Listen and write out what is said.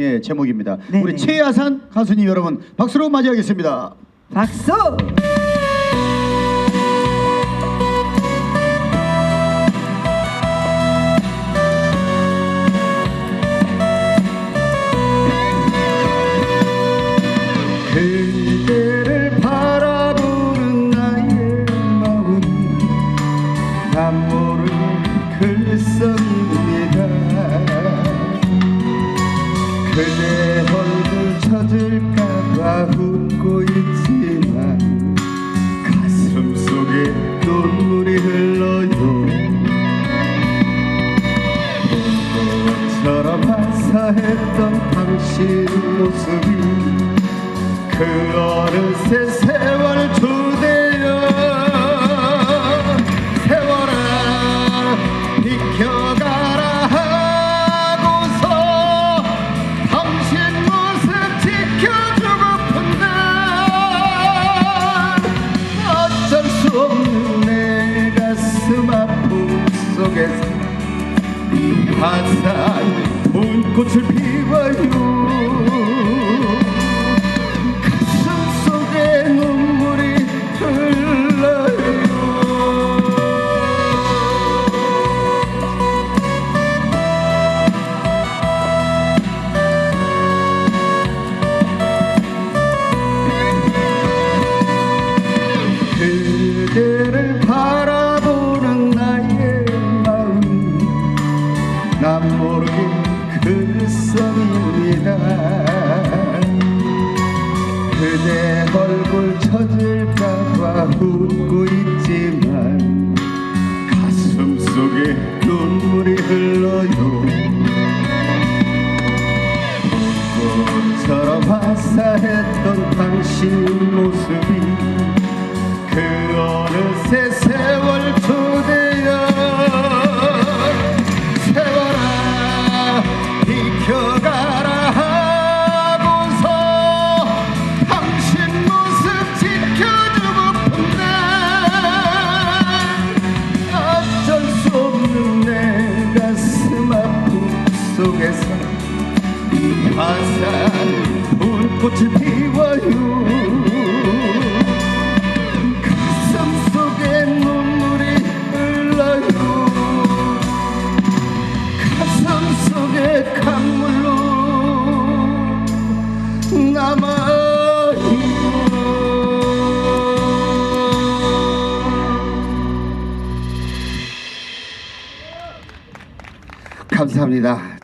예, 제목입니다. 네네. 우리 최야산 가수님 여러분 박수로 맞이하겠습니다. 박수! 화사했던 당신 모습이 그 어느새 세월 주대여 세월아 비켜가라 하고서 당신 모습 지켜주고픈 날 어쩔 수 없는 내 가슴 아픔 속에서 화사한 문꽃을 피 워 웃고 있지만 가슴 속에 눈물이 흘러요. 꽃처럼 화사했던 당신 모습이 그 어느새 꽃을 피워요. 가슴 속에 눈물이 흘러요. 가슴 속에 강물로 남아요. 감사합니다